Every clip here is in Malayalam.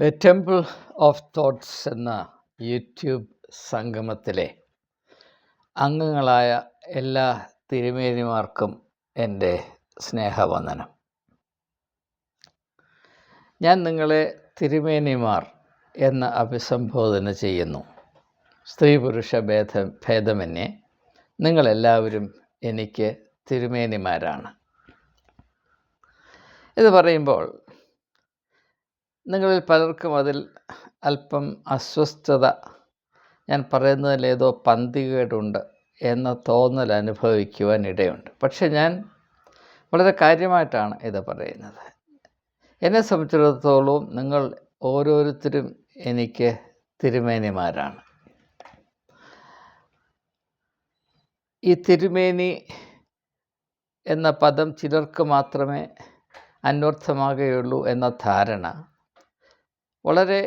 എ ടെമ്പിൾ ഓഫ് തോട്ട്സ് എന്ന യൂട്യൂബ് സംഗമത്തിലെ അംഗങ്ങളായ എല്ലാ തിരുമേനിമാർക്കും എന്റെ സ്നേഹവന്ദനം. ഞാൻ നിങ്ങളെ തിരുമേനിമാർ എന്ന് അഭിസംബോധന ചെയ്യുന്നു. സ്ത്രീ പുരുഷ ഭേദ ഭേദമന്യേ നിങ്ങളെല്ലാവരും എനിക്ക് തിരുമേനിമാരാണ്. ഇത് പറയുമ്പോൾ നിങ്ങളിൽ പലർക്കും അതിൽ അല്പം അസ്വസ്ഥത. ഞാൻ പറയുന്നതിൽ ഏതോ പന്തികേടുണ്ട് എന്ന തോന്നൽ അനുഭവിക്കുവാൻ ഇടയുണ്ട്. പക്ഷെ ഞാൻ വളരെ കാര്യമായിട്ടാണ് ഇത് പറയുന്നത്. എന്നെ സംബന്ധിച്ചിടത്തോളം നിങ്ങൾ ഓരോരുത്തരും എനിക്ക് തിരുമേനിമാരാണ്. ഈ തിരുമേനി എന്ന പദം ചിലർക്ക് മാത്രമേ അന്വർത്ഥമാകുകയുള്ളൂ എന്ന ധാരണ വളരെ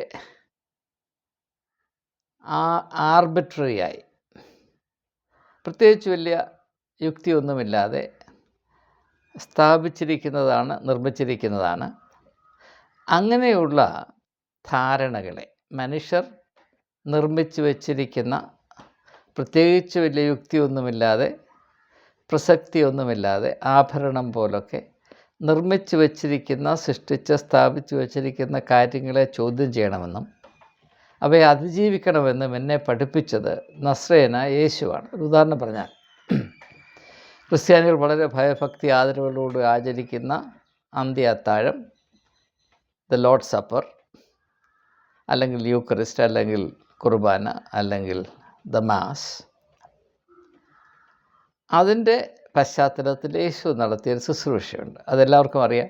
ആർബിട്രറി ആർബിട്രറിയായി പ്രത്യേകിച്ച് വലിയ യുക്തിയൊന്നുമില്ലാതെ സ്ഥാപിച്ചിരിക്കുന്നതാണ് നിർമ്മിച്ചിരിക്കുന്നതാണ്. അങ്ങനെയുള്ള ധാരണകളെ മനുഷ്യർ നിർമ്മിച്ചു വച്ചിരിക്കുന്ന പ്രത്യേകിച്ച് വലിയ യുക്തിയൊന്നുമില്ലാതെ പ്രസക്തിയൊന്നുമില്ലാതെ ആഭരണം പോലൊക്കെ നിർമ്മിച്ചു വച്ചിരിക്കുന്ന സൃഷ്ടിച്ച് സ്ഥാപിച്ചു വച്ചിരിക്കുന്ന കാര്യങ്ങളെ ചോദ്യം ചെയ്യണമെന്നും അവയെ അതിജീവിക്കണമെന്നും എന്നെ പഠിപ്പിച്ചത് നസ്രേന യേശുവാണ്. ഒരു ഉദാഹരണം പറഞ്ഞാൽ ക്രിസ്ത്യാനികൾ വളരെ ഭയഭക്തി ആദരവുകളോട് ആചരിക്കുന്ന അന്ത്യ അത്താഴം ദ ലോഡ് സപ്പർ അല്ലെങ്കിൽ യൂക്രിസ്റ്റ് അല്ലെങ്കിൽ കുർബാന അല്ലെങ്കിൽ ദ മാസ് അതിന്റെ പശ്ചാത്തലത്തിൽ യേശു നടത്തിയൊരു ശുശ്രൂഷയുണ്ട്. അതെല്ലാവർക്കും അറിയാം.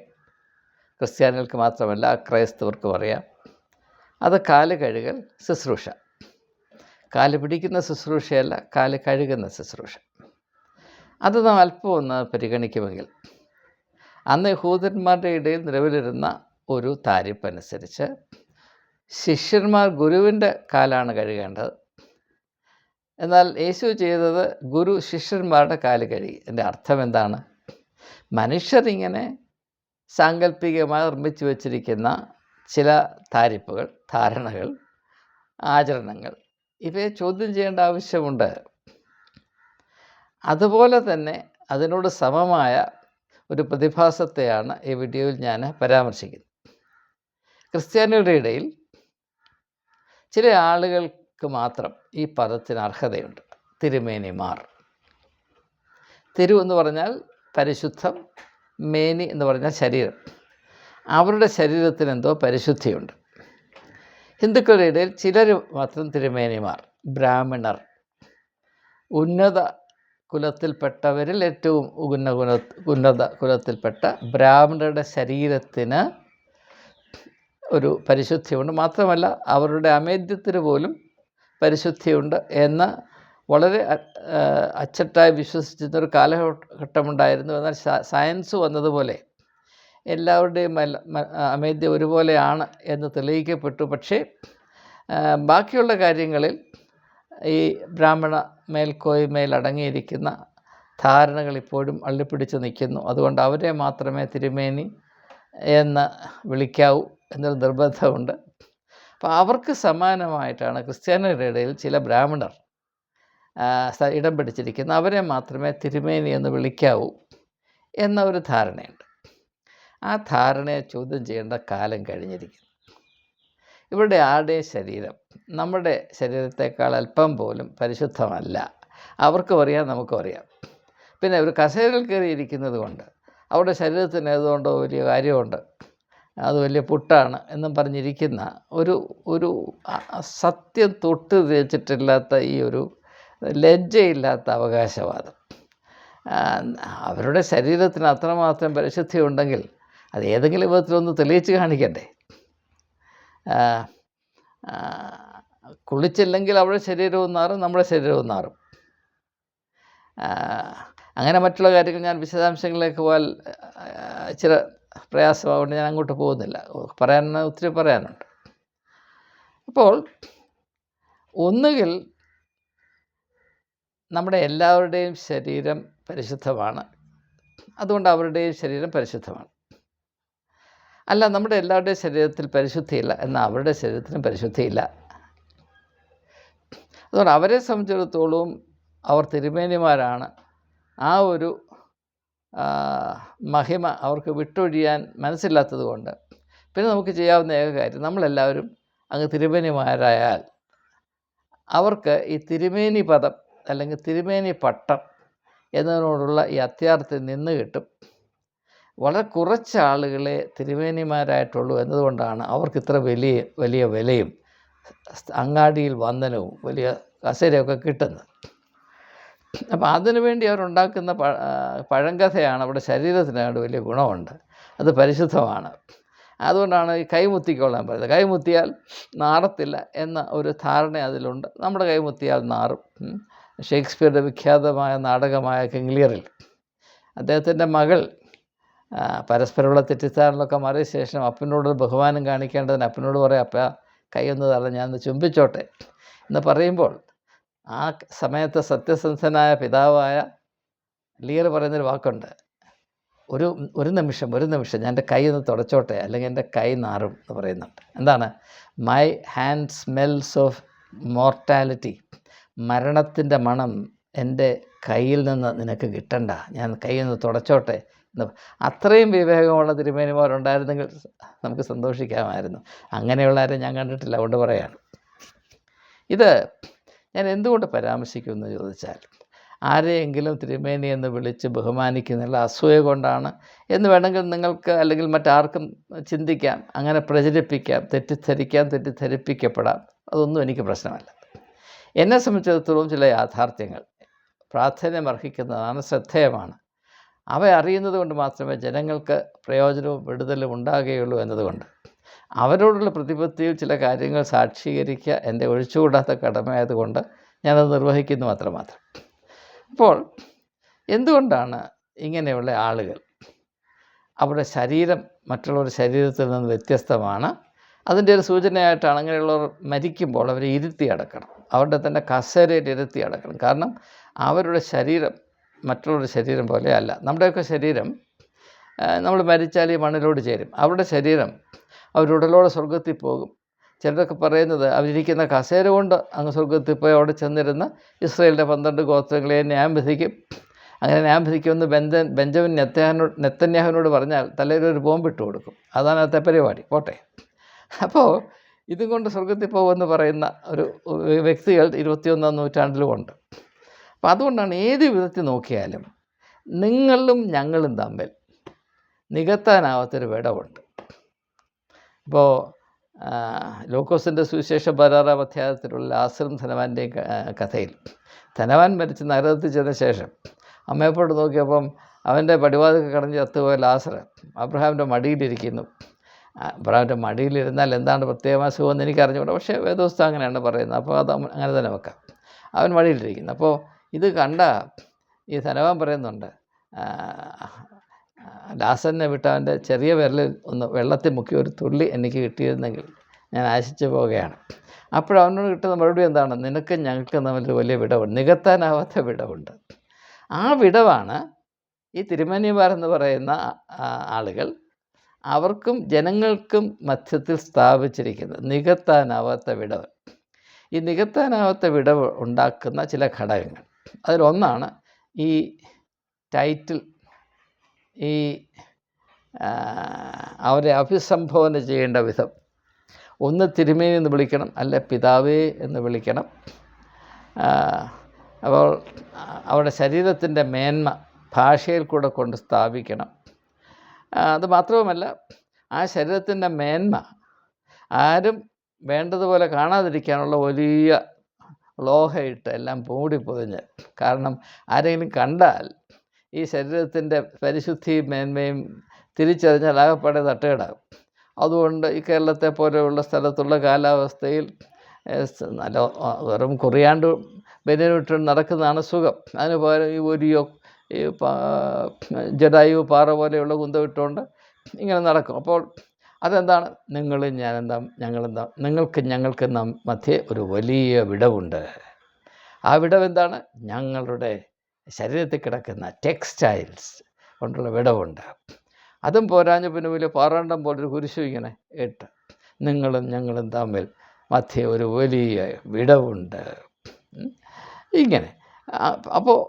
ക്രിസ്ത്യാനികൾക്ക് മാത്രമല്ല ക്രൈസ്തവർക്കും അറിയാം. അത് കാൽ കഴുകൽ ശുശ്രൂഷ. കാൽ പിടിക്കുന്ന ശുശ്രൂഷയല്ല കാൽ കഴുകുന്ന ശുശ്രൂഷ. അത് നാം അല്പം ഒന്ന് പരിഗണിക്കുമെങ്കിൽ അന്ന് യഹൂദന്മാരുടെ ഇടയിൽ നിലവിലിരുന്ന ഒരു താരിപ്പനുസരിച്ച് ശിഷ്യന്മാർ ഗുരുവിന്റെ കാലാണ് കഴുകേണ്ടത്. എന്നാൽ യേശു ചെയ്തത് ഗുരു ശിഷ്യന്മാരുടെ കാൽ കഴുകി. എന്റെ അർത്ഥം എന്താണ്? മനുഷ്യരിങ്ങനെ സാങ്കല്പികമായി നിർമ്മിച്ചു വച്ചിരിക്കുന്ന ചില താരിപ്പുകൾ ധാരണകൾ ആചരണങ്ങൾ ഇവയെ ചോദ്യം ചെയ്യേണ്ട ആവശ്യമുണ്ട്. അതുപോലെ തന്നെ അതിനോട് സമമായ ഒരു പ്രതിഭാസത്തെയാണ് ഈ വീഡിയോയിൽ ഞാൻ പരാമർശിക്കുന്നത്. ക്രിസ്ത്യാനിയുടെ ഇടയിൽ ചില ആളുകൾക്ക് മാത്രം ഈ പദത്തിന് അർഹതയുണ്ട്. തിരുമേനിമാർ. തിരു എന്ന് പറഞ്ഞാൽ പരിശുദ്ധം മേനി എന്ന് പറഞ്ഞാൽ ശരീരം. അവരുടെ ശരീരത്തിന് എന്തോ പരിശുദ്ധിയുണ്ട്. ഹിന്ദുക്കളുടെ ഇടയിൽ ചിലർ മാത്രം തിരുമേനിമാർ ബ്രാഹ്മണർ. ഉന്നത കുലത്തിൽപ്പെട്ടവരിൽ ഏറ്റവും ഉന്ന കുല ഉന്നത കുലത്തിൽപ്പെട്ട ബ്രാഹ്മണരുടെ ശരീരത്തിന് ഒരു പരിശുദ്ധിയുണ്ട്. മാത്രമല്ല അവരുടെ അമേദ്യത്തിന് പോലും പരിശുദ്ധിയുണ്ട് എന്ന് വളരെ അച്ചട്ടായി വിശ്വസിച്ചിരുന്നൊരു കാലഘട്ടമുണ്ടായിരുന്നു. എന്നാൽ സയൻസ് വന്നതുപോലെ എല്ലാവരുടെയും അമേദ്യം ഒരുപോലെയാണ് എന്ന് തെളിയിക്കപ്പെട്ടു. പക്ഷേ ബാക്കിയുള്ള കാര്യങ്ങളിൽ ഈ ബ്രാഹ്മണ മേൽക്കോയ്മയിൽ അടങ്ങിയിരിക്കുന്ന ധാരണകൾ ഇപ്പോഴും അള്ളിപ്പിടിച്ച് നിൽക്കുന്നു. അതുകൊണ്ട് അവരെ മാത്രമേ തിരുമേനി എന്ന് വിളിക്കാവൂ എന്നൊരു നിർബന്ധമുണ്ട്. അപ്പോൾ അവർക്ക് സമാനമായിട്ടാണ് ക്രിസ്ത്യാനികളുടെ ഇടയിൽ ചില ബ്രാഹ്മണർ ഇടം പിടിച്ചിരിക്കുന്ന അവരെ മാത്രമേ തിരുമേനി എന്ന് വിളിക്കാവൂ എന്ന ഒരു ധാരണയുണ്ട്. ആ ധാരണയെ ചോദ്യം ചെയ്യേണ്ട കാലം കഴിഞ്ഞിരിക്കുന്നു. ഇവരുടെ ആടെ ശരീരം? നമ്മുടെ ശരീരത്തെക്കാൾ അല്പം പോലും പരിശുദ്ധമല്ല. അവർക്കും അറിയാം നമുക്കും അറിയാം. പിന്നെ ഒരു കസേരയിൽ കയറിയിരിക്കുന്നത് കൊണ്ട് അവരുടെ ശരീരത്തിന് ഏതുകൊണ്ടോ വലിയ കാര്യമുണ്ട്. അത് വലിയ പുട്ടാണ് എന്നും പറഞ്ഞിരിക്കുന്ന ഒരു ഒരു സത്യം തൊട്ട് തേച്ചിട്ടില്ലാത്ത ഈ ഒരു ലജ്ജയില്ലാത്ത അവകാശവാദം. അവരുടെ ശരീരത്തിന് അത്രമാത്രം പരിശുദ്ധി ഉണ്ടെങ്കിൽ അത് ഏതെങ്കിലും വിധത്തിലൊന്ന് തെളിയിച്ച് കാണിക്കണ്ടേ കുളിച്ചില്ലെങ്കിൽ അവരുടെ ശരീരവും നാറും നമ്മുടെ ശരീരവും നാറും. അങ്ങനെ മറ്റുള്ള കാര്യങ്ങൾ ഞാൻ വിശദാംശങ്ങളിലേക്ക് പോയാൽ ചില പ്രയാസമാകൊണ്ട് ഞാൻ അങ്ങോട്ട് പോകുന്നില്ല. പറയാൻ ഒത്തിരി പറയാനുണ്ട്. അപ്പോൾ ഒന്നുകിൽ നമ്മുടെ എല്ലാവരുടെയും ശരീരം പരിശുദ്ധമാണ്. അതുകൊണ്ട് അവരുടെയും ശരീരം പരിശുദ്ധമാണ്. അല്ല നമ്മുടെ എല്ലാവരുടെയും ശരീരത്തിൽ പരിശുദ്ധിയില്ല എന്നാൽ അവരുടെ ശരീരത്തിനും പരിശുദ്ധിയില്ല. അതുകൊണ്ട് അവരെ സംബന്ധിച്ചിടത്തോളം അവർ തിരുമേനിമാരാണ്. ആ ഒരു മഹിമ അവർക്ക് വിട്ടൊഴിയാൻ മനസ്സില്ലാത്തത് കൊണ്ട് പിന്നെ നമുക്ക് ചെയ്യാവുന്ന ഏക കാര്യം നമ്മളെല്ലാവരും അങ്ങ് തിരുമേനിമാരായാൽ അവർക്ക് ഈ തിരുമേനി പദം അല്ലെങ്കിൽ തിരുമേനി പട്ടം എന്നതിനോടുള്ള ഈ അത്യാർത്ഥി നിന്ന് കിട്ടും. വളരെ കുറച്ച് ആളുകളെ തിരുമേനിമാരായിട്ടുള്ളൂ എന്നതുകൊണ്ടാണ് അവർക്ക് ഇത്ര വലിയ വലിയ വിലയും അങ്ങാടിയിൽ വന്ദനവും വലിയ കസേരയൊക്കെ കിട്ടുന്നത്. അപ്പോൾ അതിനു വേണ്ടി അവരുണ്ടാക്കുന്ന പ പഴങ്കഥയാണ്. അവിടെ ശരീരത്തിനാണ് വലിയ ഗുണമുണ്ട്. അത് പരിശുദ്ധമാണ്. അതുകൊണ്ടാണ് ഈ കൈമുത്തിക്കൊള്ളാൻ പറയുന്നത്. കൈമുത്തിയാൽ നാറത്തില്ല എന്ന ഒരു ധാരണ അതിലുണ്ട്. നമ്മുടെ കൈമുത്തിയാൽ നാറും. ഷേക്സ്പിയറുടെ വിഖ്യാതമായ നാടകമായ കിങ്ലിയറിൽ അദ്ദേഹത്തിന്റെ മകൾ പരസ്പരമുള്ള തെറ്റിദ്ധാരണകളൊക്കെ മാറിയ ശേഷം അപ്പനോട് ബഹുമാനം കാണിക്കേണ്ടതിന് അപ്പനോട് പറയാം അപ്പ കൈ ഒന്ന് തള്ള ഞാനൊന്ന് ചുംബിച്ചോട്ടെ. എന്ന് പറയുമ്പോൾ ആ സമയത്ത് സത്യസന്ധനായ പിതാവായ ലിയർ പറയുന്നൊരു വാക്കുണ്ട്. ഒരു ഒരു നിമിഷം ഒരു നിമിഷം ഞാൻ എന്റെ കൈ ഒന്ന് തുടച്ചോട്ടെ അല്ലെങ്കിൽ എന്റെ കൈ നാറും എന്ന് പറയുന്നുണ്ട്. എന്താണ്? My hand smells of mortality മരണത്തിന്റെ മണം എന്റെ കയ്യിൽ നിന്ന് നിനക്ക് കിട്ടണ്ട. ഞാൻ കൈ ഒന്ന് തുടച്ചോട്ടെ എന്ന് അത്രയും വിവേകമുള്ള തിരുമേനിമാരുണ്ടായിരുന്നെങ്കിൽ നമുക്ക് സന്തോഷിക്കാമായിരുന്നു. അങ്ങനെയുള്ളവരെ ഞാൻ കണ്ടിട്ടില്ല അതുകൊണ്ട് പറയാണ്. ഇത് ഞാൻ എന്തുകൊണ്ട് പരാമർശിക്കുമെന്ന് ചോദിച്ചാൽ ആരെയെങ്കിലും തിരുമേനി എന്ന് വിളിച്ച് ബഹുമാനിക്കുന്നുള്ള അസൂയ കൊണ്ടാണ് എന്ന് വേണമെങ്കിൽ നിങ്ങൾക്ക് അല്ലെങ്കിൽ മറ്റാർക്കും ചിന്തിക്കാം അങ്ങനെ പ്രചരിപ്പിക്കാം തെറ്റിദ്ധരിക്കാം തെറ്റിദ്ധരിപ്പിക്കപ്പെടാം. അതൊന്നും എനിക്ക് പ്രശ്നമല്ല. എന്നെ സംബന്ധിച്ചിടത്തോളം ചില യാഥാർത്ഥ്യങ്ങൾ പ്രാധാന്യം അർഹിക്കുന്നതാണ് ശ്രദ്ധേയമാണ്. അവ അറിയുന്നത് കൊണ്ട് മാത്രമേ ജനങ്ങൾക്ക് പ്രയോജനവും വിടുതലും ഉണ്ടാകുകയുള്ളൂ എന്നതുകൊണ്ട്. അവരോടുള്ള പ്രതിപത്തിയിൽ ചില കാര്യങ്ങൾ സാക്ഷീകരിക്കുക എന്റെ ഒഴിച്ചുകൂടാത്ത കടമയായതുകൊണ്ട് ഞാനത് നിർവഹിക്കുന്നു അത്രമാത്രം. അപ്പോൾ എന്തുകൊണ്ടാണ് ഇങ്ങനെയുള്ള ആളുകൾ അവരുടെ ശരീരം മറ്റുള്ളവരുടെ ശരീരത്തിൽ നിന്ന് വ്യത്യസ്തമാണ്? അതിന്റെ ഒരു സൂചനയായിട്ടാണ് അങ്ങനെയുള്ളവർ മരിക്കുമ്പോൾ അവരെ ഇരുത്തി അടക്കണം. അവരുടെ തന്നെ കസേരയിൽ ഇരുത്തി അടക്കണം. കാരണം അവരുടെ ശരീരം മറ്റുള്ളവരുടെ ശരീരം പോലെയല്ല നമ്മുടെയൊക്കെ ശരീരം നമ്മൾ മരിച്ചാൽ ഈ മണ്ണിലോട് ചേരും. അവരുടെ ശരീരം അവരുടലോടെ സ്വർഗത്തിൽ പോകും. ചിലരൊക്കെ പറയുന്നത് അവരിയ്ക്കുന്ന കസേര കൊണ്ട് അങ്ങ് സ്വർഗത്തിൽ പോയി അവിടെ ചെന്നിരുന്ന ഇസ്രയേലിന്റെ പന്ത്രണ്ട് ഗോത്രങ്ങളെ ന്യായം വിധിക്കും അങ്ങനെ ഞാൻ വിധിക്കുമെന്ന് ബെഞ്ചൻ ബെഞ്ചമിൻ നെത്തയാനോട് നെത്തന്യാഹുവിനോട് പറഞ്ഞാൽ തലയിൽ ഒരു ബോംബ് ഇട്ട് കൊടുക്കും. അതാണ് അത്തെ പരിപാടി. പോട്ടെ. അപ്പോൾ ഇതും കൊണ്ട് സ്വർഗത്തിൽ പോകുമെന്ന് പറയുന്ന ഒരു വ്യക്തികൾ ഇരുപത്തിയൊന്നാം നൂറ്റാണ്ടിലുമുണ്ട് അപ്പം അതുകൊണ്ടാണ് ഏത് വിധത്തിൽ നോക്കിയാലും നിങ്ങളും ഞങ്ങളും തമ്മിൽ നികത്താനാവാത്തൊരു വിടവുണ്ട്. ഇപ്പോൾ ലൂക്കോസിന്റെ സുവിശേഷം പതിനാറാം അധ്യായത്തിലുള്ള ആശ്രം ധനവാന്റെയും കഥയിൽ. ധനവാൻ മരിച്ച് നരകത്തിൽ ചെന്ന ശേഷം അമ്മയെപ്പോട്ട് നോക്കിയപ്പം അവന്റെ പടിവാതിൽ കടഞ്ഞ് ചത്തുപോയ ലാസർ അബ്രഹാമിന്റെ മടിയിലിരിക്കുന്നു. അബ്രഹാമിന്റെ മടിയിലിരുന്നാൽ എന്താണ് പ്രത്യേകമായ സുഖമെന്ന് എനിക്ക് അറിഞ്ഞുകൂടാ പക്ഷേ വേദോസ്തം അങ്ങനെയാണ് പറയുന്നത്. അപ്പോൾ അത് അങ്ങനെ തന്നെ വെക്കാം. അവൻ മടിയിലിരിക്കുന്നു. അപ്പോൾ ഇത് കണ്ട ഈ ധനവാൻ പറയുന്നുണ്ട് ആ, ലാസറിനെ വിട്ട് അവന്റെ ചെറിയ വിരലിൽ ഒന്ന് വെള്ളത്തിൽ മുക്കി ഒരു തുള്ളി എനിക്ക് കിട്ടിയിരുന്നെങ്കിൽ ഞാൻ ആശിച്ചു പോവുകയാണ്. അപ്പോൾ അവനോട് കിട്ടുന്ന മറുപടി എന്താണ്? നിനക്ക് ഞങ്ങൾക്ക് തമ്മിൽ വലിയ വിടവുണ്ട്. നികത്താനാവാത്ത വിടവുണ്ട്. ആ വിടവാണ് ഈ തിരുമേനിമാരെന്ന് പറയുന്ന ആ, ആളുകൾ അവർക്കും ജനങ്ങൾക്കും മധ്യത്തിൽ സ്ഥാപിച്ചിരിക്കുന്നത് നികത്താനാവാത്ത വിടവ്. ഈ നികത്താനാവാത്ത വിടവ് ഉണ്ടാക്കുന്ന ചില ഘടകങ്ങൾ. അതിലൊന്നാണ് ഈ ടൈറ്റിൽ ഈ അവരെ അഭിസംബോധന ചെയ്യേണ്ട വിധം. ഒന്ന് തിരുമേനി എന്ന് വിളിക്കണം അല്ല പിതാവേ എന്ന് വിളിക്കണം. അപ്പോൾ അവരുടെ ശരീരത്തിന്റെ മേന്മ ഭാഷയിൽ കൂടെ കൊണ്ട് സ്ഥാപിക്കണം. അത് മാത്രവുമല്ല ആ ശരീരത്തിന്റെ മേന്മ ആരും വേണ്ടതുപോലെ കാണാതിരിക്കാനുള്ള വലിയ ലോഹയിട്ട് എല്ലാം മൂടി പൊതിഞ്ഞ്. കാരണം ആരെങ്കിലും കണ്ടാൽ ഈ ശരീരത്തിന്റെ പരിശുദ്ധിയും മേന്മയും തിരിച്ചറിഞ്ഞാൽ ആകപ്പാടെ തട്ടുകേടാകും. അതുകൊണ്ട് ഈ കേരളത്തെ പോലെയുള്ള സ്ഥലത്തുള്ള കാലാവസ്ഥയിൽ നല്ല വെറും കുറിയാണ്ട് ബനിയനിട്ട് നടക്കുന്നതാണ് സുഖം. അതിന് പകരം ഈ ഒരിയോ ഈ ജഡായു പാറ പോലെയുള്ള കുന്തമിട്ടുകൊണ്ട് ഇങ്ങനെ നടക്കും. അപ്പോൾ അതെന്താണ്? നിങ്ങളും ഞാനെന്താ ഞങ്ങളെന്താ നിങ്ങൾക്ക് ഞങ്ങൾക്ക് മധ്യേ ഒരു വലിയ വിടവുണ്ട്. ആ വിടവ് എന്താണ് ഞങ്ങളുടെ ശരീരത്തിൽ കിടക്കുന്ന ടെക്സ്റ്റൈൽസ് കൊണ്ടുള്ള വിടവുണ്ട്. അതും പോരാഞ്ഞ പിന്നെ വലിയ പാറാണ്ടം പോലൊരു കുരിശു ഇങ്ങനെ ഇട്ട് നിങ്ങളും ഞങ്ങളും തമ്മിൽ മധ്യ ഒരു വലിയ വിടവുണ്ട്. ഇങ്ങനെ. അപ്പോൾ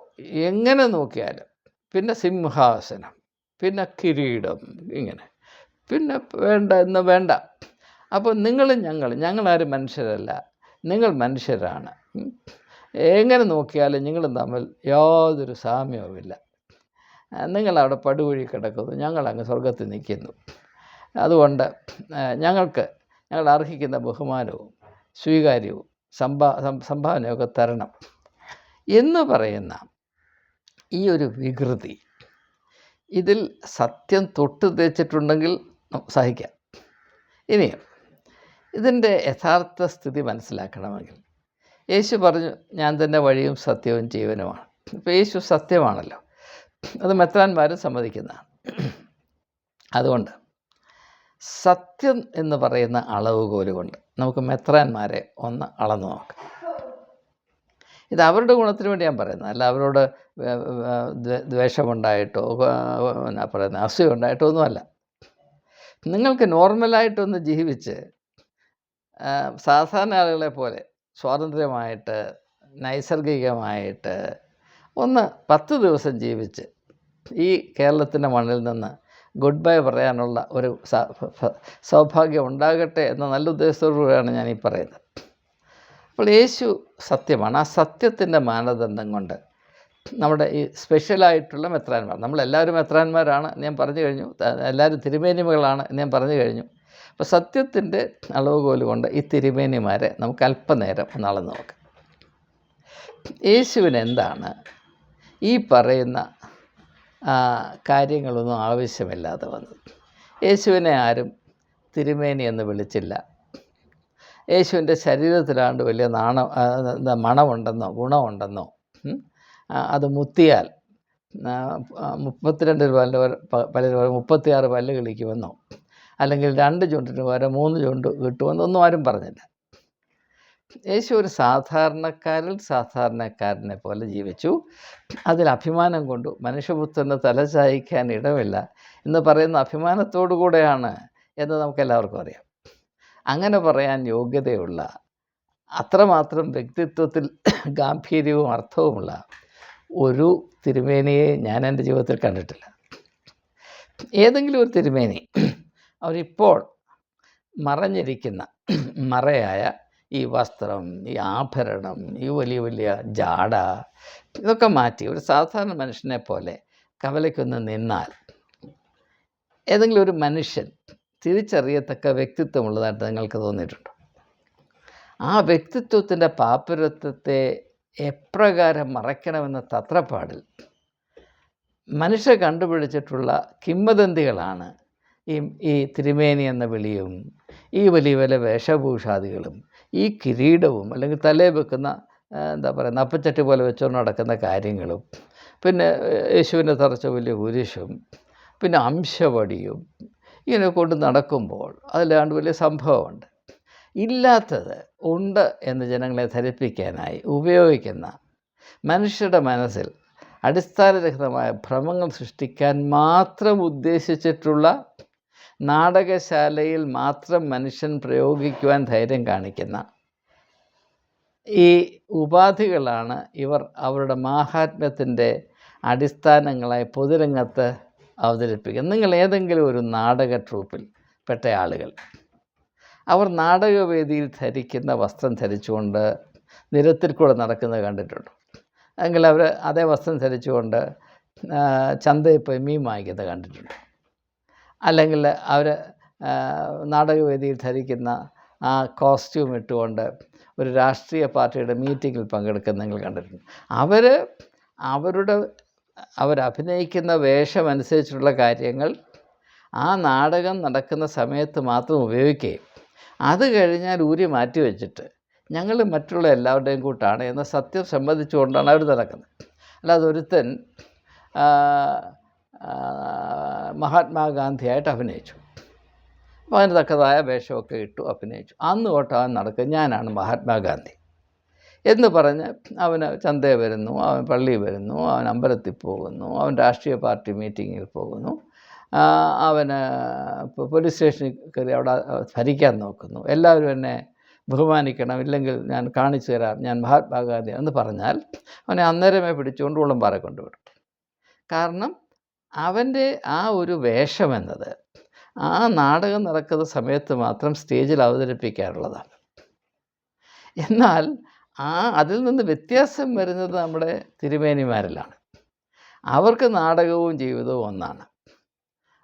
എങ്ങനെ നോക്കിയാലും പിന്നെ സിംഹാസനം പിന്നെ കിരീടം ഇങ്ങനെ. പിന്നെ വേണ്ട എന്ന് വേണ്ട. അപ്പോൾ നിങ്ങളും ഞങ്ങളും ഞങ്ങളാരും മനുഷ്യരല്ല. നിങ്ങൾ മനുഷ്യരാണ്. എങ്ങനെ നോക്കിയാലും നിങ്ങളും തമ്മിൽ യാതൊരു സാമ്യവുമില്ല. നിങ്ങളവിടെ പടുകുഴി കിടക്കുന്നു ഞങ്ങളങ്ങ് സ്വർഗത്തിൽ നിൽക്കുന്നു. അതുകൊണ്ട് ഞങ്ങൾക്ക് ഞങ്ങൾ അർഹിക്കുന്ന ബഹുമാനവും സ്വീകാര്യവും സംഭാ സംഭാവനയൊക്കെ തരണം. എന്ന് പറയുന്ന ഈ ഒരു വികൃതി ഇതിൽ സത്യം തൊട്ട് തേച്ചിട്ടുണ്ടെങ്കിൽ സഹിക്കാം. ഇനിയും ഇതിന്റെ യഥാർത്ഥ സ്ഥിതി മനസ്സിലാക്കണമെങ്കിൽ യേശു പറഞ്ഞു ഞാൻ തന്നെ വഴിയും സത്യവും ജീവനുമാണ്. ഇപ്പോൾ യേശു സത്യമാണല്ലോ. അത് മെത്രാന്മാരും സമ്മതിക്കുന്നതാണ് അതുകൊണ്ട് സത്യം എന്ന് പറയുന്ന അളവ് കൊണ്ട് നമുക്ക് മെത്രാന്മാരെ ഒന്ന് അളന്നു നോക്കാം. ഇത് അവരുടെ ഗുണത്തിന് വേണ്ടി ഞാൻ പറയുന്നത്. അല്ല അവരോട് ദ്വേഷമുണ്ടായിട്ടോ എന്നാ പറയുന്നത് അസൂയ ഉണ്ടായിട്ടോ ഒന്നുമല്ല. നിങ്ങൾക്ക് നോർമലായിട്ടൊന്ന് ജീവിച്ച് സാധാരണ ആളുകളെ പോലെ സ്വാതന്ത്ര്യമായിട്ട് നൈസർഗികമായിട്ട് ഒന്ന് പത്ത് ദിവസം ജീവിച്ച് ഈ കേരളത്തിന്റെ മണ്ണിൽ നിന്ന് ഗുഡ് ബൈ പറയാനുള്ള ഒരു സൗഭാഗ്യം ഉണ്ടാകട്ടെ എന്ന നല്ല ഉദ്ദേശത്തോടുകൂടിയാണ് ഞാൻ ഈ പറയുന്നത്. അപ്പോൾ യേശു സത്യമാണ്. ആ സത്യത്തിന്റെ മാനദണ്ഡം കൊണ്ട് നമ്മുടെ ഈ സ്പെഷ്യലായിട്ടുള്ള മെത്രാന്മാർ നമ്മളെല്ലാവരും മെത്രാന്മാരാണ് ഞാൻ പറഞ്ഞു കഴിഞ്ഞു. എല്ലാവരും തിരുമേനിമകളാണ് ഞാൻ പറഞ്ഞു കഴിഞ്ഞു. അപ്പോൾ സത്യത്തിന്റെ അളവുകോൽ കൊണ്ട് ഈ തിരുമേനിമാരെ നമുക്ക് അല്പനേരം നാളെ നോക്കാം. യേശുവിന് എന്താണ് ഈ പറയുന്ന കാര്യങ്ങളൊന്നും ആവശ്യമില്ലാതെ വന്നത്? യേശുവിനെ ആരും തിരുമേനി എന്ന് വിളിച്ചില്ല. യേശുവിന്റെ ശരീരത്തിലാണ്ട് വലിയ നാണം മണമുണ്ടെന്നോ ഗുണമുണ്ടെന്നോ അത് മുത്തിയാൽ മുപ്പത്തിരണ്ട് പല്ല് വരെ- പ- പല്ലിന് പകരം മുപ്പത്തിയാറ് പല്ല് കളിക്കുമെന്നോ അല്ലെങ്കിൽ രണ്ട് ചുണ്ടിന് പകരം മൂന്ന് ചുണ്ട് കിട്ടുമെന്നൊന്നും ആരും പറഞ്ഞില്ല. യേശു ഒരു സാധാരണക്കാരിൽ സാധാരണക്കാരനെ പോലെ ജീവിച്ചു. അതിൽ അഭിമാനം കൊണ്ടു മനുഷ്യപുത്രനെ തലചായിക്കാൻ ഇടമില്ല എന്ന് പറയുന്ന അഭിമാനത്തോടു കൂടെയാണ് എന്ന് നമുക്കെല്ലാവർക്കും അറിയാം. അങ്ങനെ പറയാൻ യോഗ്യതയുള്ള അത്രമാത്രം വ്യക്തിത്വത്തിൽ ഗാംഭീര്യവും അർത്ഥവുമുള്ള ഒരു തിരുമേനിയെ ഞാൻ എന്റെ ജീവിതത്തിൽ കണ്ടിട്ടില്ല. ഏതെങ്കിലും ഒരു തിരുമേനി അവരിപ്പോൾ മറഞ്ഞിരിക്കുന്ന മറയായ ഈ വസ്ത്രം ഈ ആഭരണം ഈ വലിയ വലിയ ജാട ഇതൊക്കെ മാറ്റി ഒരു സാധാരണ മനുഷ്യനെ പോലെ കവലയ്ക്കൊന്ന് നിന്നാൽ ഏതെങ്കിലും ഒരു മനുഷ്യൻ തിരിച്ചറിയത്തക്ക വ്യക്തിത്വമുള്ളതായിട്ട് നിങ്ങൾക്ക് തോന്നിയിട്ടുണ്ടോ? ആ വ്യക്തിത്വത്തിന്റെ പാപ്പരത്വത്തെ എപ്രകാരം മറയ്ക്കണമെന്ന തത്രപ്പാടിൽ മനുഷ്യ കണ്ടുപിടിച്ചിട്ടുള്ള കിംവദന്തികളാണ് ഈ ഈ തിരുമേനി എന്ന വിളിയും ഈ വലിയ വലിയ വേഷഭൂഷാദികളും ഈ കിരീടവും അല്ലെങ്കിൽ തലേ വെക്കുന്ന എന്താ പറയുക നപ്പച്ചട്ടി പോലെ വെച്ചുകൊണ്ട് നടക്കുന്ന കാര്യങ്ങളും പിന്നെ യേശുവിന്റെ തറച്ച വലിയ കുരിശും പിന്നെ അംശവടിയും ഇങ്ങനെ കൊണ്ട് നടക്കുമ്പോൾ അതിലാണ്ട് വലിയ സംഭവമുണ്ട്. ഇല്ലാത്തത് ഉണ്ട് എന്ന് ജനങ്ങളെ ധരിപ്പിക്കാനായി ഉപയോഗിക്കുന്ന മനുഷ്യരുടെ മനസ്സിൽ അടിസ്ഥാനരഹിതമായ ഭ്രമങ്ങൾ സൃഷ്ടിക്കാൻ മാത്രം ഉദ്ദേശിച്ചിട്ടുള്ള നാടകശാലയിൽ മാത്രം മനുഷ്യൻ പ്രയോഗിക്കുവാൻ ധൈര്യം കാണിക്കുന്ന ഈ ഉപാധികളാണ് ഇവർ അവരുടെ മാഹാത്മ്യത്തിന്റെ അടിസ്ഥാനങ്ങളായി പൊതുരംഗത്ത് അവതരിപ്പിക്കുന്നത്. നിങ്ങൾ ഏതെങ്കിലും ഒരു നാടക ട്രൂപ്പിൽ പെട്ട ആളുകൾ അവർ നാടകവേദിയിൽ ധരിക്കുന്ന വസ്ത്രം ധരിച്ചുകൊണ്ട് നിരത്തിൽ കൂടെ നടക്കുന്നത് കണ്ടിട്ടുണ്ട്. എങ്കിൽ അവർ അതേ വസ്ത്രം ധരിച്ചുകൊണ്ട് ചന്തയിൽ പോയി മീൻ വാങ്ങിക്കുന്നത് കണ്ടിട്ടുണ്ട്. അല്ലെങ്കിൽ അവർ നാടകവേദിയിൽ ധരിക്കുന്ന ആ കോസ്റ്റ്യൂം ഇട്ടുകൊണ്ട് ഒരു രാഷ്ട്രീയ പാർട്ടിയുടെ മീറ്റിങ്ങിൽ പങ്കെടുക്കുന്ന നിങ്ങൾ കണ്ടിട്ടുണ്ട്. അവർ അവരുടെ അവരഭിനയിക്കുന്ന വേഷം വേഷമനുസരിച്ചുള്ള കാര്യങ്ങൾ ആ നാടകം നടക്കുന്ന സമയത്ത് മാത്രം ഉപയോഗിക്കുകയും അത് കഴിഞ്ഞാൽ ഊരി മാറ്റി വെച്ചിട്ട് ഞങ്ങൾ മറ്റുള്ള എല്ലാവരുടെയും കൂട്ടാണ് എന്ന സത്യം സംബന്ധിച്ചുകൊണ്ടാണ് അവർ നടക്കുന്നത്. അല്ലാതെ ഒരുത്തൻ മഹാത്മാഗാന്ധിയായിട്ട് അഭിനയിച്ചു. അപ്പോൾ അതിന് തക്കതായ വേഷമൊക്കെ ഇട്ടു അഭിനയിച്ചു. അന്ന് തൊട്ട് നടക്കുക ഞാനാണ് മഹാത്മാഗാന്ധി എന്ന് പറഞ്ഞ് അവന് ചന്തയിൽ വരുന്നു അവൻ പള്ളിയിൽ വരുന്നു അവൻ അമ്പലത്തിൽ പോകുന്നു അവൻ രാഷ്ട്രീയ പാർട്ടി മീറ്റിങ്ങിൽ പോകുന്നു. അവന് പോലീസ് സ്റ്റേഷനിൽ കയറി അവിടെ ഭരിക്കാൻ നോക്കുന്നു. എല്ലാവരും എന്നെ ബഹുമാനിക്കണം ഇല്ലെങ്കിൽ ഞാൻ കാണിച്ചു തരാം ഞാൻ മഹാത്മാഗാന്ധി എന്ന് പറഞ്ഞാൽ അവനെ അന്നേരമേ പിടിച്ചുകൊണ്ട് ഉള്ളംപാറ കൊണ്ടുവിടും. കാരണം അവന്റെ ആ ഒരു വേഷം വേഷമെന്നത് ആ നാടകം നടക്കുന്ന സമയത്ത് മാത്രം സ്റ്റേജിൽ അവതരിപ്പിക്കാറുള്ളതാണ് എന്നാൽ ആ അതിൽ നിന്ന് വ്യത്യാസം വരുന്നത് നമ്മുടെ തിരുമേനിമാരിലാണ്. അവർക്ക് നാടകവും ജീവിതവും ഒന്നാണ്.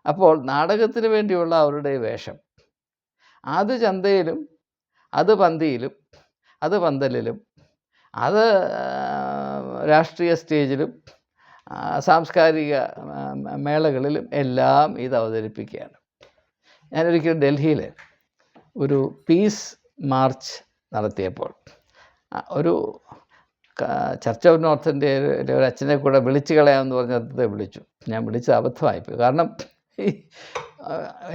അപ്പോൾ നാടകത്തിന് വേണ്ടിയുള്ള അവരുടെ വേഷം. അത് ചന്തയിലും അത് പന്തിയിലും അത് പന്തലിലും അത് രാഷ്ട്രീയ സ്റ്റേജിലും സാംസ്കാരിക മേളകളിലും എല്ലാം ഇത് അവതരിപ്പിക്കുകയാണ്. ഞാനൊരിക്കൽ ഡൽഹിയിൽ ഒരു പീസ് മാർച്ച് നടത്തിയപ്പോൾ ഒരു ചർച്ച് ഓഫ് നോർത്ത് ഇന്ത്യയിലെ ഒരു അച്ഛനെ കൂടെ വിളിച്ചു കളയാമെന്ന് പറഞ്ഞത് വിളിച്ചു. ഞാൻ വിളിച്ചത് അബദ്ധമായിപ്പോയി. കാരണം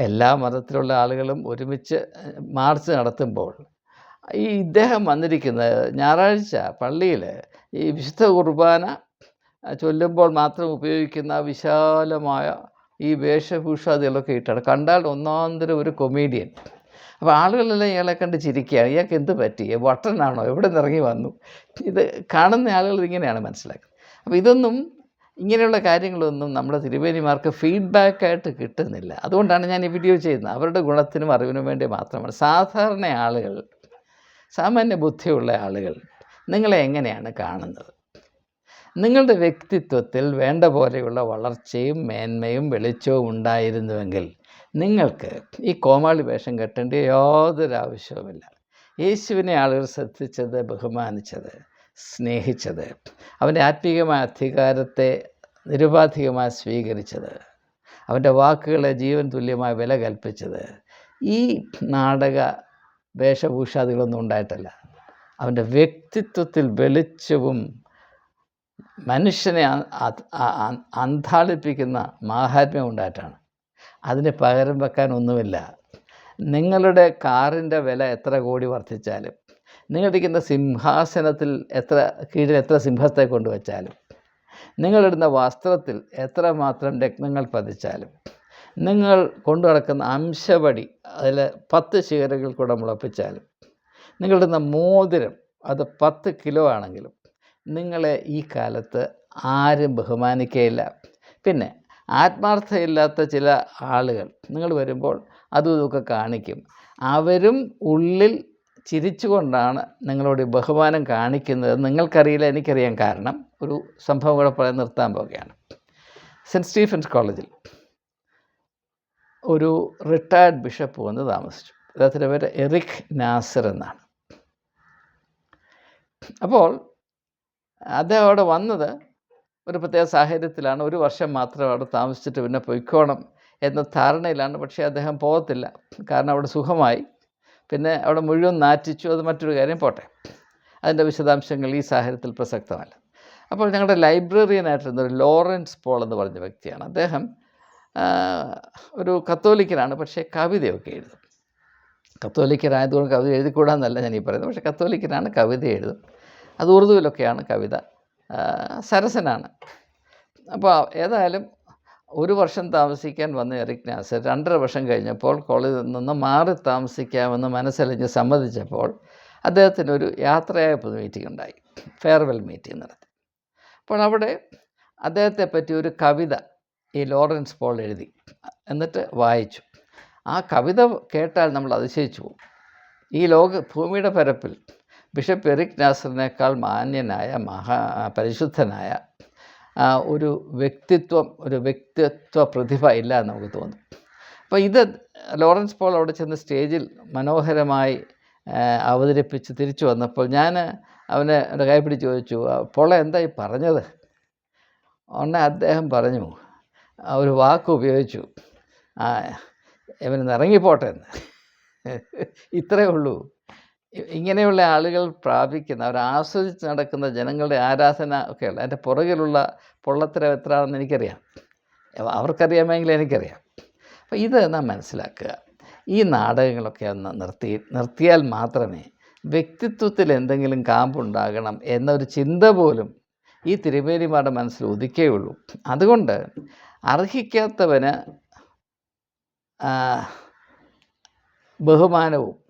എല്ലാ മതത്തിലുള്ള ആളുകളും ഒരുമിച്ച് മാർച്ച് നടത്തുമ്പോൾ ഈ ഇദ്ദേഹം വന്നിരിക്കുന്നത് ഞായറാഴ്ച പള്ളിയിൽ ഈ വിശുദ്ധ കുർബാന ചൊല്ലുമ്പോൾ മാത്രം ഉപയോഗിക്കുന്ന വിശാലമായ ഈ വേഷഭൂഷാദികളൊക്കെ ഇട്ടാണ്. കണ്ടാൽ ഒന്നാന്തരം ഒരു കൊമീഡിയൻ അപ്പോൾ ആളുകളെല്ലാം ഇയാളെ കണ്ട് ചിരിക്കുകയാണ്. ഇയാൾക്ക് എന്ത് പറ്റി? വട്ടനാണോ? എവിടെ നിന്ന് ഇറങ്ങി വന്നു? ഇത് കാണുന്ന ആളുകൾ ഇങ്ങനെയാണ് മനസ്സിലാക്കുന്നത്. അപ്പോൾ ഇതൊന്നും ഇങ്ങനെയുള്ള കാര്യങ്ങളൊന്നും നമ്മുടെ തിരുവേനിമാർക്ക് ഫീഡ്ബാക്കായിട്ട് കിട്ടുന്നില്ല. അതുകൊണ്ടാണ് ഞാൻ ഈ വീഡിയോ ചെയ്യുന്നത്. അവരുടെ ഗുണത്തിനും അറിവിനും വേണ്ടി മാത്രമാണ്. സാധാരണ ആളുകൾ സാമാന്യ ബുദ്ധിയുള്ള ആളുകൾ നിങ്ങളെ എങ്ങനെയാണ് കാണുന്നത്? നിങ്ങളുടെ വ്യക്തിത്വത്തിൽ വേണ്ട പോലെയുള്ള വളർച്ചയും മേന്മയും വെളിച്ചവും ഉണ്ടായിരുന്നുവെങ്കിൽ നിങ്ങൾക്ക് ഈ കോമാളി വേഷം കെട്ടേണ്ട യാതൊരു ആവശ്യവുമില്ല. യേശുവിനെ ആളുകൾ ശ്രദ്ധിച്ചത് ബഹുമാനിച്ചത് സ്നേഹിച്ചത് അവന്റെ ആത്മീയമായ അധികാരത്തെ നിരുപാധികമായി സ്വീകരിച്ചത് അവന്റെ വാക്കുകളെ ജീവൻ തുല്യമായി വില കൽപ്പിച്ചത്. ഈ നാടക വേഷഭൂഷാദികളൊന്നും ഉണ്ടായിട്ടല്ല. അവന്റെ വ്യക്തിത്വത്തിൽ വെളിച്ചവും മനുഷ്യനെ അന്താളിപ്പിക്കുന്ന മാഹാത്മ്യം ഉണ്ടായിട്ടാണ് അതിന് പകരം വെക്കാൻ ഒന്നുമില്ല. നിങ്ങളുടെ കാറിന്റെ വില എത്ര കോടി വർദ്ധിച്ചാലും നിങ്ങളിരിക്കുന്ന സിംഹാസനത്തിൽ എത്ര കീഴിൽ എത്ര സിംഹത്തെ കൊണ്ടുവച്ചാലും നിങ്ങളിടുന്ന വസ്ത്രത്തിൽ എത്ര മാത്രം രക്തങ്ങൾ പതിച്ചാലും നിങ്ങൾ കൊണ്ടു നടക്കുന്ന അംശപടി അതിൽ പത്ത് ശിഖരകൾ കൂടെ മുളപ്പിച്ചാലും നിങ്ങളിടുന്ന മോതിരം അത് പത്ത് കിലോ ആണെങ്കിലും നിങ്ങളെ ഈ കാലത്ത് ആരും ബഹുമാനിക്കുകയില്ല പിന്നെ ആത്മാർത്ഥമില്ലാത്ത ചില ആളുകൾ നിങ്ങൾ വരുമ്പോൾ അതും ഇതൊക്കെ കാണിക്കും. അവരും ഉള്ളിൽ ചിരിച്ചുകൊണ്ടാണ് നിങ്ങളോട് ബഹുമാനം കാണിക്കുന്നത്. നിങ്ങൾക്കറിയില്ല എനിക്കറിയാൻ കാരണം. ഒരു സംഭവം കൂടെ പറയാൻ നിർത്താൻ പോവുകയാണ്. സെന്റ് സ്റ്റീഫൻസ് കോളേജിൽ ഒരു റിട്ടയർഡ് ബിഷപ്പ് വന്ന് താമസിച്ചു. അദ്ദേഹത്തിന്റെ പേര് എറിക് നാസർ എന്നാണ്. അപ്പോൾ അദ്ദേഹം അവിടെ വന്നത് ഒരു പ്രത്യേക സാഹചര്യത്തിലാണ്. ഒരു വർഷം മാത്രം അവിടെ താമസിച്ചിട്ട് പിന്നെ പൊയ്ക്കോണം എന്ന ധാരണയിലാണ്. പക്ഷേ അദ്ദേഹം പോകത്തില്ല. കാരണം അവിടെ സുഖമായി. പിന്നെ അവിടെ മുഴുവൻ നാറ്റിച്ചു. അത് മറ്റൊരു കാര്യം പോട്ടെ. അതിന്റെ വിശദാംശങ്ങൾ ഈ സാഹചര്യത്തിൽ പ്രസക്തമല്ല. അപ്പോൾ ഞങ്ങളുടെ ലൈബ്രറിയനായിട്ടിരുന്ന ഒരു ലോറൻസ് പോൾ എന്ന് പറഞ്ഞ വ്യക്തിയാണ്. അദ്ദേഹം ഒരു കത്തോലിക്കനാണ്. പക്ഷേ കവിതയൊക്കെ എഴുതും. കത്തോലിക്കനായതുകൊണ്ട് കവിത എഴുതിക്കൂടാന്നല്ല ഞാൻ ഈ പറയുന്നത്. പക്ഷേ കത്തോലിക്കനാണ് കവിത എഴുതും അത് ഉറുദുവിലൊക്കെയാണ് കവിത. സരസനാണ്. അപ്പോൾ ഏതായാലും ഒരു വർഷം താമസിക്കാൻ വന്ന എറിക് നാസർ രണ്ടര വർഷം കഴിഞ്ഞപ്പോൾ കോളേജിൽ നിന്ന് മാറി താമസിക്കാമെന്ന് മനസ്സലിഞ്ഞ് സമ്മതിച്ചപ്പോൾ അദ്ദേഹത്തിന് ഒരു യാത്രയയപ്പ് മീറ്റിംഗ് ഉണ്ടായി. ഫെയർവെൽ മീറ്റിംഗ് നടത്തി. അപ്പോൾ അവിടെ അദ്ദേഹത്തെ പറ്റി ഒരു കവിത ഈ ലോറൻസ് പോൾ എഴുതി. എന്നിട്ട് വായിച്ചു. ആ കവിത കേട്ടാൽ നമ്മൾ അതിശയിച്ചു പോകും. ഈ ലോക ഭൂമിയുടെ പരപ്പിൽ ബിഷപ്പ് എറിക് നാസറിനേക്കാൾ മാന്യനായ മഹാ പരിശുദ്ധനായ ഒരു വ്യക്തിത്വം ഒരു വ്യക്തിത്വ പ്രതിഭ ഇല്ല എന്ന് നമുക്ക് തോന്നും. അപ്പോൾ ഇത് ലോറൻസ് പോൾ അവിടെ ചെന്ന് സ്റ്റേജിൽ മനോഹരമായി അവതരിപ്പിച്ച് തിരിച്ചു വന്നപ്പോൾ ഞാൻ അവനെ എന്റെ കൈ ചോദിച്ചു "ആ, പോള എന്തായി പറഞ്ഞത്? ഉടനെ അദ്ദേഹം പറഞ്ഞു ഒരു വാക്ക് ഉപയോഗിച്ചു. ആ ഇവന് ഇറങ്ങിപ്പോട്ടെ എന്ന്. ഇത്രയേ ഉള്ളൂ. ഇങ്ങനെയുള്ള ആളുകൾ പ്രാപിക്കുന്ന അവർ ആസ്വദിച്ച് നടക്കുന്ന ജനങ്ങളുടെ ആരാധന ഒക്കെയുള്ള അതിന്റെ പുറകിലുള്ള പൊള്ളത്തരം എത്രയാണെന്ന് എനിക്കറിയാം. അവ- അവർക്കറിയാമെങ്കിൽ എനിക്കറിയാം. അപ്പോൾ ഇത് നാം മനസ്സിലാക്കുക. ഈ നാടകങ്ങളൊക്കെ ഒന്ന് നിർത്തി നിർത്തിയാൽ മാത്രമേ വ്യക്തിത്വത്തിൽ എന്തെങ്കിലും കാമ്പുണ്ടാകണം എന്നൊരു ചിന്ത പോലും ഈ തിരുമേനിമാരുടെ മനസ്സിൽ ഉദിക്കുകയുള്ളൂ അതുകൊണ്ട് അർഹിക്കാത്തവന് ബഹുമാനവും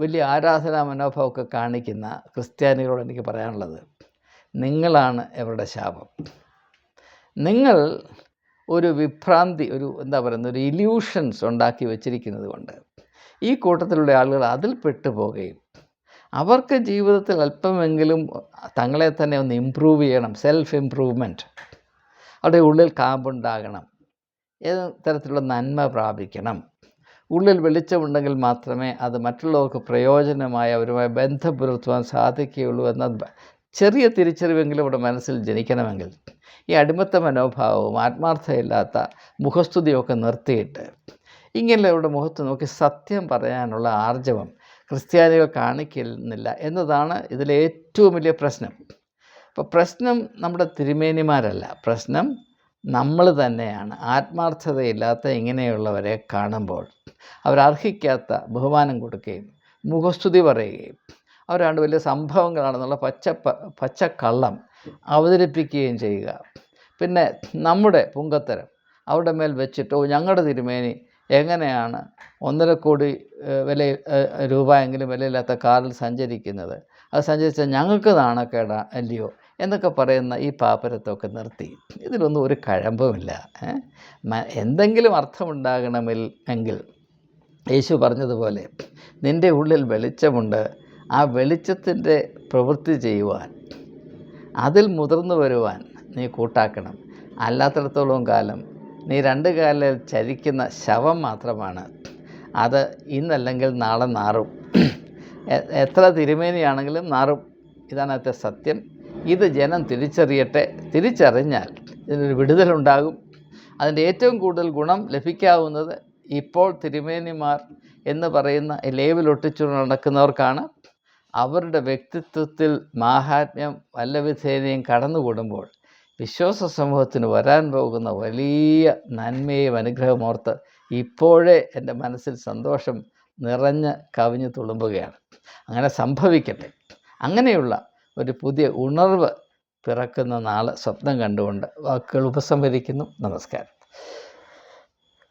വലിയ ആരാധനാ മനോഭാവമൊക്കെ കാണിക്കുന്ന ക്രിസ്ത്യാനികളോട് എനിക്ക് പറയാനുള്ളത് നിങ്ങളാണ് അവരുടെ ശാപം. നിങ്ങൾ ഒരു വിഭ്രാന്തി ഒരു എന്താ പറയുന്നത് ഒരു ഇല്യൂഷൻസ് ഉണ്ടാക്കി വെച്ചിരിക്കുന്നത് കൊണ്ട് ഈ കൂട്ടത്തിലുള്ള ആളുകൾ അതിൽ പെട്ടുപോകുകയും അവർക്ക് ജീവിതത്തിൽ അല്പമെങ്കിലും തങ്ങളെ തന്നെ ഒന്ന് ഇമ്പ്രൂവ് ചെയ്യണം സെൽഫ് ഇമ്പ്രൂവ്മെന്റ് അവരുടെ ഉള്ളിൽ കാമ്പുണ്ടാകണം ഏത് തരത്തിലുള്ള നന്മ പ്രാപിക്കണം. ഉള്ളിൽ വെളിച്ചമുണ്ടെങ്കിൽ മാത്രമേ അത് മറ്റുള്ളവർക്ക് പ്രയോജനമായി അവരുമായി ബന്ധം പുലർത്തുവാൻ സാധിക്കുകയുള്ളൂ എന്ന ചെറിയ തിരിച്ചറിവെങ്കിലും ഇവിടെ മനസ്സിൽ ജനിക്കണമെങ്കിൽ ഈ അടിമത്ത മനോഭാവവും ആത്മാർത്ഥമില്ലാത്ത മുഖസ്തുതിയൊക്കെ നിർത്തിയിട്ട് ഇങ്ങനെയുള്ള മുഖത്ത് നോക്കി സത്യം പറയാനുള്ള ആർജവം ക്രിസ്ത്യാനികൾ കാണിക്കുന്നില്ല എന്നതാണ് ഇതിലെ ഏറ്റവും വലിയ പ്രശ്നം. അപ്പോൾ പ്രശ്നം നമ്മുടെ തിരുമേനിമാരല്ല. പ്രശ്നം നമ്മൾ തന്നെയാണ് ആത്മാർത്ഥതയില്ലാത്ത ഇങ്ങനെയുള്ളവരെ കാണുമ്പോൾ അവരർഹിക്കാത്ത ബഹുമാനം കൊടുക്കുകയും മുഖസ്തുതി പറയുകയും അവരാണ്ട് വലിയ സംഭവങ്ങളാണെന്നുള്ള പച്ച പച്ച പച്ചക്കള്ളം അവതരിപ്പിക്കുകയും ചെയ്യുക. പിന്നെ നമ്മുടെ പുങ്കത്തരം അവരുടെ മേൽ വെച്ചിട്ടോ ഞങ്ങളുടെ തിരുമേനി എങ്ങനെയാണ് ഒന്നര കോടി വില രൂപ എങ്കിലും വിലയില്ലാത്ത കാറിൽ സഞ്ചരിക്കുന്നത്? അത് സഞ്ചരിച്ചാൽ ഞങ്ങൾക്ക് നാണക്കേടാ അല്ലയോ? എന്നൊക്കെ പറയുന്ന ഈ പാപ്പരത്തൊക്കെ നിർത്തി. ഇതിലൊന്നും ഒരു കഴമ്പുമില്ല. എന്തെങ്കിലും അർത്ഥമുണ്ടാകണമെങ്കിൽ എങ്കിൽ യേശു പറഞ്ഞതുപോലെ നിന്റെ ഉള്ളിൽ വെളിച്ചമുണ്ട്. ആ വെളിച്ചത്തിന്റെ പ്രവൃത്തി ചെയ്യുവാൻ അതിൽ മുതിർന്നു വരുവാൻ നീ കൂട്ടാക്കണം. അല്ലാത്തിടത്തോളം കാലം നീ രണ്ട് കാലിൽ ചരിക്കുന്ന ശവം മാത്രമാണ്. അത് ഇന്നല്ലെങ്കിൽ നാളെ നാറും. എത്ര തിരുമേനിയാണെങ്കിലും നാറും. ഇതാണ് സത്യം. ഇത് ജനം തിരിച്ചറിയട്ടെ തിരിച്ചറിഞ്ഞാൽ ഇതിനൊരു വിടുതലുണ്ടാകും. അതിന്റെ ഏറ്റവും കൂടുതൽ ഗുണം ലഭിക്കാവുന്നത് ഇപ്പോൾ തിരുമേനിമാർ എന്ന് പറയുന്ന ലേവിൽ ഒട്ടിച്ചു നടക്കുന്നവർക്കാണ്. അവരുടെ വ്യക്തിത്വത്തിൽ മാഹാത്മ്യം വല്ലവിധേനയും കടന്നുകൂടുമ്പോൾ വിശ്വാസ സമൂഹത്തിന് വരാൻ പോകുന്ന വലിയ നന്മയും അനുഗ്രഹവും ഓർത്ത് ഇപ്പോഴേ എന്റെ മനസ്സിൽ സന്തോഷം നിറഞ്ഞ് കവിഞ്ഞു തുളുമ്പുകയാണ്. അങ്ങനെ സംഭവിക്കട്ടെ. അങ്ങനെയുള്ള ഒരു പുതിയ ഉണർവ് പിറക്കുന്ന നാളെ സ്വപ്നം കണ്ടുകൊണ്ട് വാക്കുകൾ ഉപസംഹരിക്കുന്നു. നമസ്കാരം.